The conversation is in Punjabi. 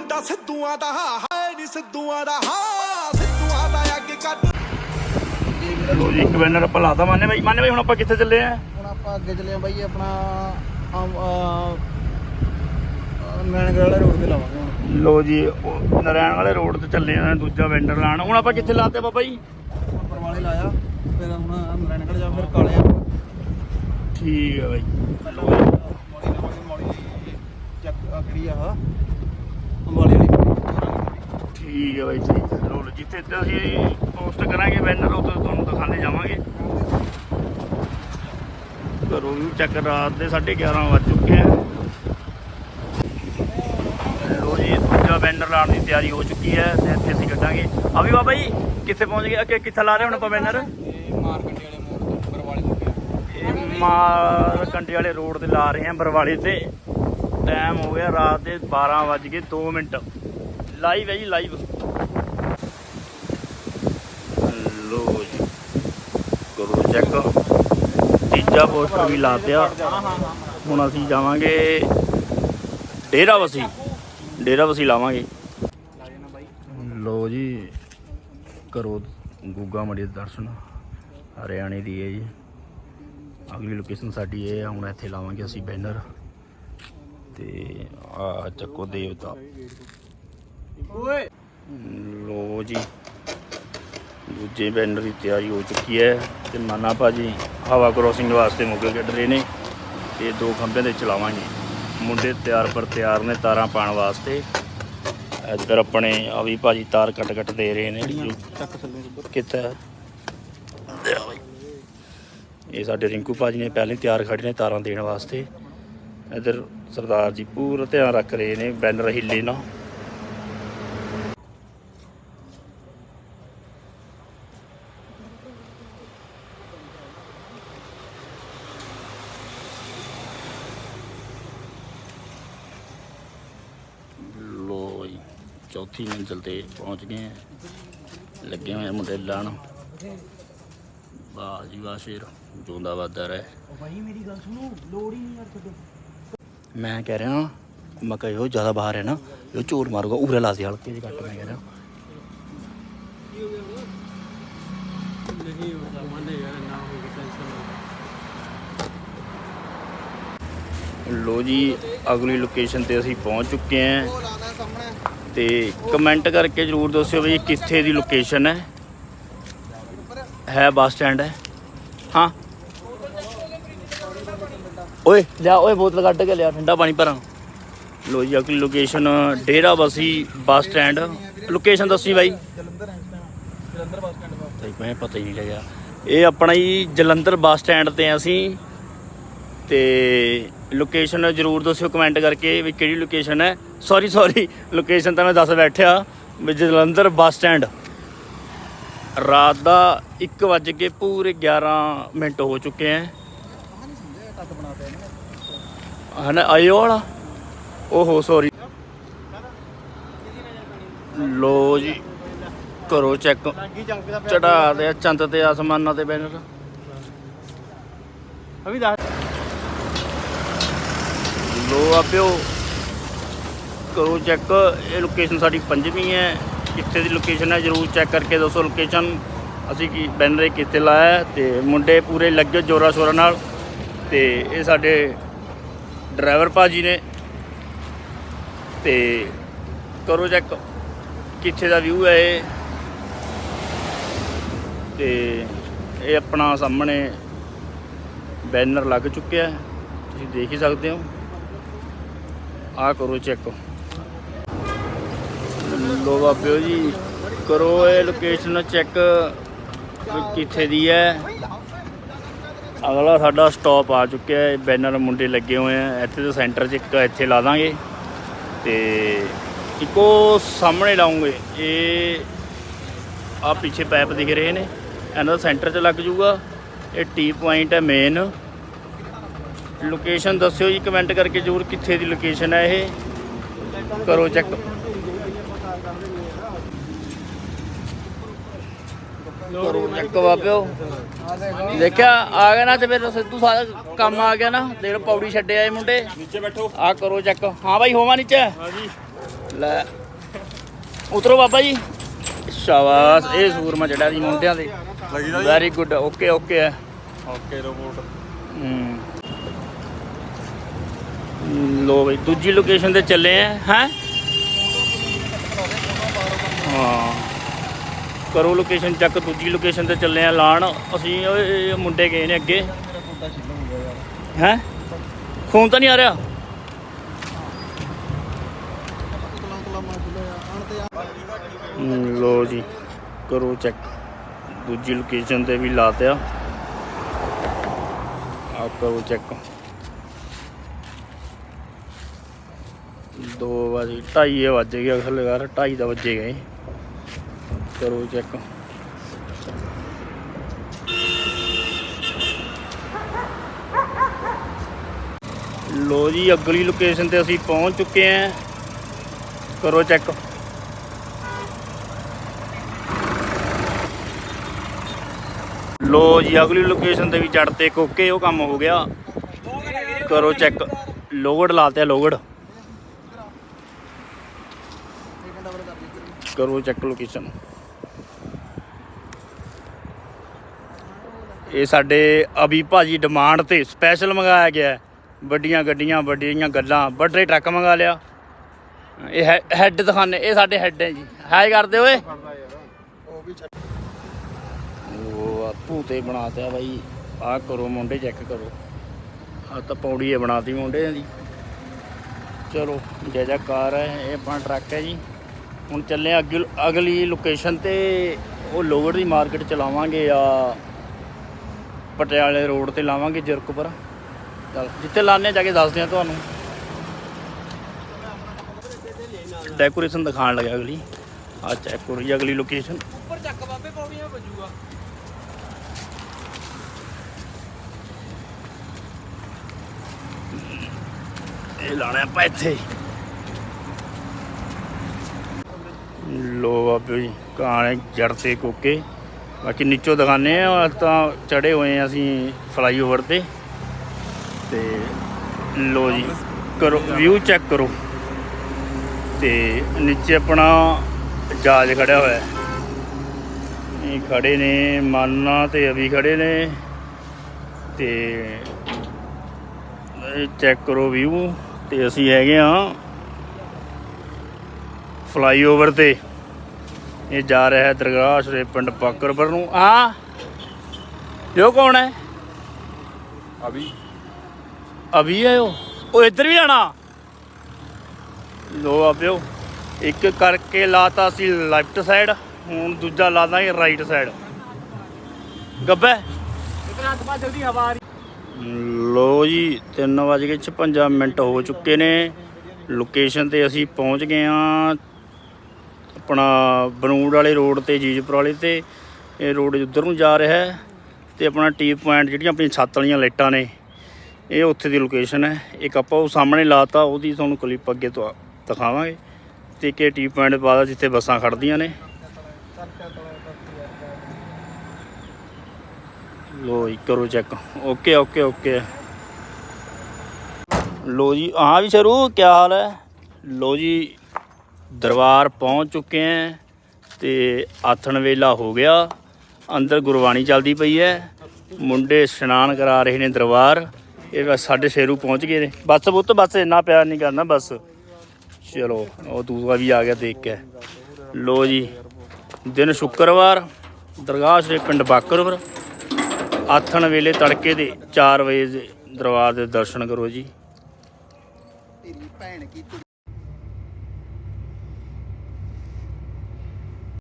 ਮੁੰਡਾ ਸਿੱਧੂਆਂ ਦਾ ਹਾਏ ਨੀ ਸਿੱਧੂਆਂ ਦਾ ਹਾਂ ਸਿੱਧੂਆਂ ਦਾ ਅੱਗੇ ਕੱਢ। ਲੋ ਜੀ ਇੱਕ ਬੈਨਰ ਆਪਾਂ ਲਾਤਾ ਮਾਨੇ ਬਾਈ ਮਾਨੇ ਬਾਈ ਹੁਣ ਆਪਾਂ ਕਿੱਥੇ ਚੱਲੇ ਆ? ਹੁਣ ਆਪਾਂ ਅੱਗੇ ਚੱਲੇ ਆ ਬਾਈ ਆਪਣਾ ਆਮ ਵਾਲੇ ਰੋਡ ਤੇ ਲਾਵਾਂਗੇ ਹੁਣ। ਲੋ ਜੀ ਉਹ ਨਰੈਣ ਵਾਲੇ ਰੋਡ ਤੇ ਚੱਲੇ ਆ ਦੂਜਾ ਵੈਂਡਰ ਲਾਣ। ਹੁਣ ਆਪਾਂ ਕਿੱਥੇ ਲਾਤੇ ਬਾਬਾ ਜੀ? ਉੱਪਰ ਵਾਲੇ ਲਾਇਆ ਫਿਰ ਹੁਣ ਨਾਰਾਇਣਗੜ੍ਹ ਜਾ ਫਿਰ ਕਾਲੇ ਆ। ਠੀਕ ਹੈ ਬਾਈ। ਮੋੜੀ ਲਾਵਾਂਗੇ ਮੋੜੀ ਚੱਕ ਆਹ ਕਿਹੜੀ ਆ। ਠੀਕ ਹੈ ਬਾਈ ਠੀਕ ਹੈ। ਲੋ ਜਿੱਥੇ ਤੇ ਅਸੀਂ ਪੋਸਟ ਕਰਾਂਗੇ ਬੈਨਰ ਉੱਥੇ ਤੁਹਾਨੂੰ ਦਿਖਾਣੇ ਜਾਵਾਂਗੇ। ਘਰੋਂ ਵੀ ਚੱਕ ਰਾਤ ਦੇ 11:30 ਵੱਜ ਚੁੱਕੇ ਆ। ਲੋ ਜੀ ਦੂਜਾ ਬੈਨਰ ਲਾਉਣ ਦੀ ਤਿਆਰੀ ਹੋ ਚੁੱਕੀ ਹੈ ਤੇ ਇੱਥੇ ਅਸੀਂ ਕੱਢਾਂਗੇ। ਆ ਵੀ ਬਾਬਾ ਜੀ ਕਿੱਥੇ ਪਹੁੰਚ ਗਏ? ਅੱਗੇ ਕਿੱਥੇ ਲਾ ਰਹੇ ਹੁਣ ਆਪਾਂ ਬੈਨਰ ਮਾਰਕੰਡੇ ਵਾਲੇ ਮੋੜ ਤੋਂ ਇਹ ਰੋਡ ਤੇ ਲਾ ਰਹੇ ਆ ਬਰਵਾਲੇ ਤੇ। ਟਾਈਮ ਹੋ ਗਿਆ ਰਾਤ ਦੇ 12 ਵੱਜ ਗਏ 2 ਮਿੰਟ। ਲਾਈਵ ਹੈ ਜੀ, ਲਾਈਵ। ਲੋ ਜੀ ਕਰੋ ਚੈੱਕ। ਤੀਜਾ ਪੋਸਟਰ ਵੀ ਲਾ ਪਿਆ ਹੁਣ ਅਸੀਂ ਜਾਵਾਂਗੇ ਡੇਰਾ ਵਸੀ ਡੇਰਾ ਵਸੀ ਲਾਵਾਂਗੇ। ਲੋ ਜੀ, ਕਰੋ ਗੁੱਗਾ ਮੜੀ ਦੇ ਦਰਸ਼ਨ। ਹਰਿਆਣੇ ਦੀ ਹੈ ਜੀ। ਅਗਲੀ ਲੋਕੇਸ਼ਨ ਸਾਡੀ ਇਹ ਆ, ਹੁਣ ਇੱਥੇ ਲਾਵਾਂਗੇ ਅਸੀਂ ਬੈਨਰ ਤੇ ਆ ਚੱਕੋ ਦੇਵਤਾ। ਓਏ। ਲੋ ਜੀ ਦੂਜੇ ਬੈਨਰ ਦੀ ਤਿਆਰੀ ਹੋ ਚੁੱਕੀ ਹੈ ਤੇ ਮਾਨਾ ਭਾਜੀ ਹਵਾ ਕ੍ਰੋਸਿੰਗ ਵਾਸਤੇ ਮੁੱਗੇ ਕੱਢ ਰਹੇ ਨੇ ਤੇ ਦੋ ਖੰਭਿਆਂ ਦੇ ਚਲਾਵਾਂਗੇ। ਮੁੰਡੇ ਤਿਆਰ ਪਰ ਤਿਆਰ ਨੇ ਤਾਰਾਂ ਪਾਉਣ ਵਾਸਤੇ। ਇੱਧਰ ਆਪਣੇ ਆ ਵੀ ਭਾਜੀ ਤਾਰ ਕੱਟ ਕੱਟ ਦੇ ਰਹੇ ਨੇ। ਬਈ। ਇਹ ਸਾਡੇ ਰਿੰਕੂ ਭਾਜੀ ਨੇ ਪਹਿਲਾਂ ਤਿਆਰ ਖੜੇ ਨੇ ਤਾਰਾਂ ਦੇਣ ਵਾਸਤੇ। ਇੱਧਰ ਸਰਦਾਰ ਜੀ ਪੂਰਾ ਧਿਆਨ ਰੱਖ ਰਹੇ ਨੇ ਬੈਨਰ ਹਿੱਲੇ ਨਾ ਲੋ ਜੀ ਚੌਥੀ ਮੰਜ਼ਿਲ ਤੇ ਪਹੁੰਚ ਗਏ ਹਾਂ ਲੱਗੇ ਹੋਏ ਆ ਮੁੰਡੇ ਲਾਣ। ਵਾਹ ਜੀ ਵਾਹ ਸ਼ੇਰ ਜੋਂਦਾ ਵਾਦਾ ਰਹਿ। ਭਾਈ ਮੇਰੀ ਗੱਲ ਸੁਣੋ ਲੋੜ ਹੀ ਨਹੀਂ ਯਾਰ ਛੱਡੋ ਮੈਂ ਕਹਿ ਰਿਹਾ ਮੈਂ ਕਿਹਾ ਇਹੋ ਜ਼ਿਆਦਾ ਬਾਹਰ ਹੈ ਨਾ ਇਹ ਝੂਠ ਮਾਰੂਗਾ ਉਰੇ ਲਾ ਦੇ ਹਲਕੇ ਜਿਹੇ ਕੱਟ ਮੈਂ ਕਹਿ ਰਿਹਾ ਨਹੀਂ ਹੁੰਦਾ ਮੰਨੇ ਯਾਰ ਨਾ ਹੋਵੇ ਟੈਨਸ਼ਨ ਲੋ ਜੀ ਅਗਲੀ ਲੋਕੇਸ਼ਨ ਤੇ ਅਸੀਂ ਪਹੁੰਚ ਚੁੱਕੇ ਹਾਂ ਉਹ ਤੇ ਕਮੈਂਟ ਕਰਕੇ ਜਰੂਰ ਦੱਸਿਓ ਵੀ ਇਹ ਕਿੱਥੇ ਦੀ ਲੋਕੇਸ਼ਨ ਹੈ। ਹੈ ਬੱਸ ਸਟੈਂਡ ਹੈ। ਹਾਂ। ਓਏ ਲਿਆ ਓਏ ਬੋਤਲ ਕੱਢ ਕੇ ਲਿਆ ਠੰਡਾ ਪਾਣੀ ਭਰਾਂ। ਲੋ ਜੀ ਅਗਲੀ location Dera Bassi bus stand. Location ਦੱਸੀ ਬਾਈ। ਜਲੰਧਰ ਜਲੰਧਰ ਬੱਸ ਸਟੈਂਡ ਤੇ। ਮੈਂ ਪਤਾ ਹੀ ਨਹੀਂ ਲੱਗਿਆ। ਇਹ ਆਪਣਾ ਹੀ ਜਲੰਧਰ ਬੱਸ ਸਟੈਂਡ ਤੇ ਅਸੀਂ। ਤੇ ਲੋਕੇਸ਼ਨ ਜਰੂਰ ਦੱਸਿਓ ਕਮੈਂਟ ਕਰਕੇ ਵੀ ਕਿਹੜੀ ਲੋਕੇਸ਼ਨ ਹੈ। ਸੌਰੀ ਸੌਰੀ ਲੋਕੇਸ਼ਨ ਤਾਂ ਮੈਂ ਦੱਸ ਬੈਠਿਆ, ਵੀ ਜਲੰਧਰ ਬੱਸ ਸਟੈਂਡ। ਰਾਤ ਦਾ 1 ਵੱਜ ਕੇ ਪੂਰੇ 11 ਮਿੰਟ ਹੋ ਚੁੱਕੇ ਹੈ ਨਹੀਂ ਆਇਓ ਵਾਲਾ? ਓਹੋ ਸੌਰੀ ਲੋ ਜੀ ਕਰੋ ਚੈੱਕ ਚੜਾ ਦੇ ਚੰਦ ਤੇ ਆਸਮਾਨਾਂ ਤੇ ਬੈਨਰ ਅਭੀ ਦੱਸ ਲੋ ਆਪਿਓ ਕਰੋ ਚੈੱਕ ਇਹ ਲੋਕੇਸ਼ਨ ਸਾਡੀ ਪੰਜਵੀਂ ਹੈ। ਕਿੱਥੇ ਦੀ ਲੋਕੇਸ਼ਨ ਹੈ, ਜਰੂਰ ਚੈੱਕ ਕਰਕੇ ਦੱਸੋ ਲੋਕੇਸ਼ਨ ਅਸੀਂ ਕੀ ਬੈਨਰ ਇਹ ਕਿੱਥੇ ਲਾਇਆ ਹੈ ਤੇ ਮੁੰਡੇ ਪੂਰੇ ਲੱਗੇ ਜੋਰਾ ਸ਼ੋਰਾ ਨਾਲ ਤੇ ਇਹ ਸਾਡੇ ਡਰਾਈਵਰ ਭਾਜੀ ਨੇ। ਤੇ ਕਰੋ ਚੈੱਕ ਕਿੱਥੇ ਦਾ ਵਿਊ ਹੈ ਇਹ। ਤੇ ਇਹ ਆਪਣਾ ਸਾਹਮਣੇ ਬੈਨਰ ਲੱਗ ਚੁੱਕਿਆ ਤੁਸੀਂ ਦੇਖ ਹੀ ਸਕਦੇ ਹੋ। ਆ ਕਰੋ ਚੈੱਕ ਲੋ ਬਾਬਿਓ ਜੀ, ਕਰੋ ਇਹ ਲੋਕੇਸ਼ਨ ਚੈੱਕ ਕਿੱਥੇ ਦੀ ਹੈ। ਅਗਲਾ ਸਾਡਾ ਸਟਾਪ ਆ ਚੁੱਕਿਆ ਹੈ, ਬੈਨਰ ਮੁੰਡੇ ਲੱਗੇ ਹੋਏ ਆ। ਇੱਥੇ ਤੇ ਸੈਂਟਰ 'ਚ ਇੱਕ, ਇੱਥੇ ਲਾ ਦਾਂਗੇ। ਤੇ ਇੱਕੋ ਸਾਹਮਣੇ ਲਾਉਂਗੇ। ਇਹ ਆ ਪਿੱਛੇ ਪਾਈਪ ਦਿਖ ਰਹੇ ਨੇ। ਇਹਨਾਂ ਦਾ ਸੈਂਟਰ 'ਚ ਲੱਗ ਜੂਗਾ। ਇਹ ਟੀ ਪੁਆਇੰਟ ਹੈ ਮੇਨ ਲੋਕੇਸ਼ਨ ਦੱਸਿਓ ਜੀ ਕਮੈਂਟ ਕਰਕੇ ਜ਼ਰੂਰ ਕਿੱਥੇ ਦੀ ਲੋਕੇਸ਼ਨ ਹੈ ਇਹ। ਕਰੋ ਚੈੱਕ। ਕਰੋ ਚੈੱਕ ਬਾਬਿਓ। ਦੇਖਿਆ ਆ ਗਿਆ ਨਾ ਤੇ ਫਿਰ ਸਿੱਧੂ ਸਾਰਾ ਕੰਮ ਆ ਗਿਆ ਨਾ ਦੇਖ ਪੌੜੀ ਛੱਡਿਆ ਇਹ ਮੁੰਡੇ। ਨੀਚੇ ਬੈਠੋ। ਆ ਕਰੋ ਚੈੱਕ। ਹਾਂ ਬਾਈ ਹੋਵਾ ਨੀਚੇ? ਹਾਂਜੀ। ਲੈ। ਉਤਰੋ ਬਾਬਾ ਜੀ। ਸ਼ਾਬਾਸ਼ ਇਹ ਸੂਰਮਾ ਜਿਹੜਾ ਜੀ ਮੁੰਡਿਆਂ ਦੇ। ਵੈਰੀ ਗੁੱਡ ਓਕੇ ਓਕੇ ਹੈ। ਓਕੇ ਰਿਪੋਰਟ ਹਮ। ਲੋ ਬਈ ਦੂਜੀ ਲੋਕੇਸ਼ਨ ਤੇ ਚੱਲੇ ਆ, ਹੈ? ਹਾਂ। ਕਰੋ ਲੋਕੇਸ਼ਨ ਚੱਕ, ਦੂਜੀ ਲੋਕੇਸ਼ਨ ਤੇ ਚੱਲੇ ਆ, ਲਾਣ। ਅਸੀਂ ਓਏ ਮੁੰਡੇ ਗਏ ਨੇ ਅੱਗੇ। ਮੇਰਾ ਹੈ? ਖੂਨ ਤਾਂ ਨਹੀਂ ਆ ਰਿਹਾ? ਲੋ ਜੀ ਕਰੋ ਚੈੱਕ। ਦੂਜੀ ਲੋਕੇਸ਼ਨ ਤੇ ਵੀ ਲਾਤਿਆ ਆ ਕਰੋ ਚੈੱਕ। ਦੋ ਵਜੇ ਢਾਈ ਵੱਜ ਗਿਆ ਅਸਲ ਯਾਰ ਢਾਈ ਦਾ ਵੱਜੇ ਗਏ। ਕਰੋ ਚੈੱਕ ਲੋ ਜੀ, ਅਗਲੀ ਲੋਕੇਸ਼ਨ ਤੇ ਅਸੀਂ ਪਹੁੰਚ ਚੁੱਕੇ ਹਾਂ। ਕਰੋ ਚੈੱਕ ਲੋ ਜੀ, ਅਗਲੀ ਲੋਕੇਸ਼ਨ ਤੇ ਵੀ ਚੜਤੇ ਕੋਕੇ, ਉਹ ਕੰਮ ਹੋ ਗਿਆ। ਕਰੋ ਚੈੱਕ ਲੋਗੜ ਲਾਤੇ ਲੋਗੜ। ਕਰੋ ਚੈੱਕ ਲੋਕੇਸ਼ਨ। ਇਹ ਸਾਡੇ ਅਭੀ ਭਾਜੀ ਡਿਮਾਂਡ ਤੇ ਸਪੈਸ਼ਲ ਮੰਗਾਇਆ ਗਿਆ ਵੱਡੀਆਂ ਗੱਡੀਆਂ, ਵੱਡੀਆਂ ਗੱਲਾਂ, ਵੱਡੇ ਟਰੱਕ ਮੰਗਾ ਲਿਆ। ਇਹ ਹੈੱਡ ਦਿਖਾਣੇ ਇਹ ਸਾਡੇ ਹੈੱਡ ਹੈ ਜੀ। ਹਾਈ ਕਰਦੇ ਓਏ। ਉਹ ਵੀ ਬਣਾਤਿਆ ਬਾਈ। ਆਹ ਕਰੋ ਮੁੰਡੇ ਚੈੱਕ ਕਰੋ। ਆ ਤਾਂ ਪੌੜੀ ਹੈ ਬਣਾਤੀ ਮੁੰਡੇ ਦੀ। ਚਲੋ, ਜੈ ਜੈ ਹੈ, ਇਹ ਆਪਣਾ ਟਰੱਕ ਹੈ ਜੀ। ਹੁਣ ਚੱਲੇ ਅੱਗੇ ਅਗਲੀ ਲੋਕੇਸ਼ਨ ਤੇ ਉਹ ਲੋਗੜ ਦੀ ਮਾਰਕੀਟ ਚਲਾਵਾਂਗੇ ਆ ਪਟਿਆਲੇ ਰੋਡ ਤੇ ਲਾਵਾਂਗੇ ਜਰਕਪੁਰ। ਚੱਲ ਜਿੱਥੇ ਲਾਣੇ ਜਾ ਕੇ ਦੱਸਦੇ ਆ ਤੁਹਾਨੂੰ। ਡੈਕੋਰੇਸ਼ਨ ਦਿਖਾਣ ਲੱਗਾ ਅਗਲੀ। ਆ ਚੈੱਕ ਕਰੋ ਜੀ ਅਗਲੀ ਲੋਕੇਸ਼ਨ ਉੱਪਰ ਚੱਕ ਬਾਬੇ ਪੌੜੀਆਂ ਵੱਜੂਗਾ। ਇਹ ਲਾਣਾ ਆਪਾਂ ਇੱਥੇ। ਲੋ ਬਾਬੇ ਜੀ, ਕਾਣੇ ਜੜ ਤੇ ਬਾਕੀ ਨੀਚੋਂ ਦਿਖਾਣੇ ਆ ਤਾਂ ਚੜੇ ਹੋਏ ਆ ਅਸੀਂ ਫਲਾਈਓਵਰ ਤੇ। ਤੇ ਲੋ ਜੀ, ਕਰੋ ਵਿਊ ਚੈੱਕ ਕਰੋ। ਤੇ ਨੀਚੇ ਆਪਣਾ ਜਹਾਜ਼ ਖੜਿਆ ਹੋਇਆ ਹੈ। ਇਹ ਖੜੇ ਨੇ, ਮਾਨਾ ਤੇ ਅਭੀ ਖੜੇ ਨੇ। ਤੇ ਚੈੱਕ ਕਰੋ ਵਿਊ ਤੇ ਅਸੀਂ ਹੈਗੇ ਆ ਫਲਾਈਓਵਰ ਤੇ। ਇਹ ਜਾ ਰਿਹਾ ਹੈ ਦਰਗਾਹ ਸ਼ਰੇ ਪਿੰਡ ਬਾਕਰਪੁਰ ਨੂੰ। ਹਾਂ। ਜੋ ਕੌਣ ਹੈ? ਅਭੀ। ਅਭੀ ਹੈ ਉਹ? ਉਹ ਇੱਧਰ ਵੀ ਜਾਣਾ ਲੋ ਆਪਿਓ ਇੱਕ ਕਰਕੇ ਲਾਤਾ ਸੀ ਲੈਫਟ ਸਾਈਡ ਹੁਣ ਦੂਜਾ ਲਾ ਦਾਂਗੇ ਰਾਈਟ ਸਾਈਡ। ਗੱਬੇ। ਇਤਨਾ ਅੱਜ ਬਾਅਦ ਜਲਦੀ ਹਵਾ ਆ ਰਹੀ ਲੋ ਜੀ 3:56 ਮਿੰਟ ਹੋ ਚੁੱਕੇ ਨੇ। ਲੋਕੇਸ਼ਨ ਤੇ ਅਸੀਂ ਪਹੁੰਚ ਗਏ ਆ ਆਪਣਾ ਬਨੂੜ ਵਾਲੇ ਰੋਡ ਤੇ, ਜੀਜਪੁਰ ਵਾਲੇ ਤੇ, ਇਹ ਰੋਡ ਉਧਰ ਨੂੰ ਜਾ ਰਿਹਾ ਹੈ ਤੇ ਆਪਣਾ ਟੀ ਪੁਆਇੰਟ ਜਿਹੜੀਆਂ ਆਪਣੀਆਂ ਛੱਤ ਵਾਲੀਆਂ ਲਾਈਟਾਂ ਨੇ, ਇਹ ਉੱਥੇ ਦੀ ਲੋਕੇਸ਼ਨ ਹੈ। ਇੱਕ ਆਪਾਂ ਉਹ ਸਾਹਮਣੇ ਲਾਤਾ, ਉਹਦੀ ਤੁਹਾਨੂੰ ਕਲਿੱਪ ਅੱਗੇ ਤੋਂ ਦਿਖਾਵਾਂਗੇ। ਤੇ ਇੱਕ ਟੀ ਪੁਆਇੰਟ ਬਾਅਦ ਜਿੱਥੇ ਬੱਸਾਂ ਖੜਦੀਆਂ ਨੇ। ਲੋ ਜੀ, ਕਰੋ ਚੈੱਕ ਓਕੇ ਓਕੇ ਓਕੇ ਲੋ ਜੀ ਹਾਂ ਵੀ ਸ਼ਰੂ ਕੀ ਹਾਲ ਹੈ? ਲੋ ਜੀ ਦਰਬਾਰ ਪਹੁੰਚ ਚੁੱਕੇ ਹੈ ਤੇ ਆਥਣ ਵੇਲਾ ਹੋ ਗਿਆ। ਅੰਦਰ ਗੁਰਬਾਣੀ ਚੱਲਦੀ ਪਈ ਹੈ। ਮੁੰਡੇ ਇਸ਼ਨਾਨ ਕਰਾ ਰਹੇ ਨੇ ਦਰਬਾਰ। ਇਹ ਬਸ ਸਾਡੇ ਸ਼ੇਰੂ ਪਹੁੰਚ ਗਏ ਨੇ। ਬਸ ਬੁੱਤ, ਬਸ ਇੰਨਾ ਪਿਆਰ ਨਹੀਂ ਕਰਨਾ, ਬਸ। ਚਲੋ, ਉਹ ਦੂਸਰਾ ਵੀ ਆ ਗਿਆ ਦੇਖ ਕੇ। ਲੋ ਜੀ, ਦਿਨ ਸ਼ੁੱਕਰਵਾਰ, ਦਰਗਾਹ ਸ਼੍ਰੀ ਪਿੰਡ ਬਾਕਰਪੁਰ ਆਥਣ ਵੇਲੇ ਤੜਕੇ ਦੇ 4 ਵਜੇ ਦੇ ਦਰਬਾਰ ਦੇ ਦਰਸ਼ਨ ਕਰੋ ਜੀ। ਤੇਰੀ ਭੈਣ ਕੀ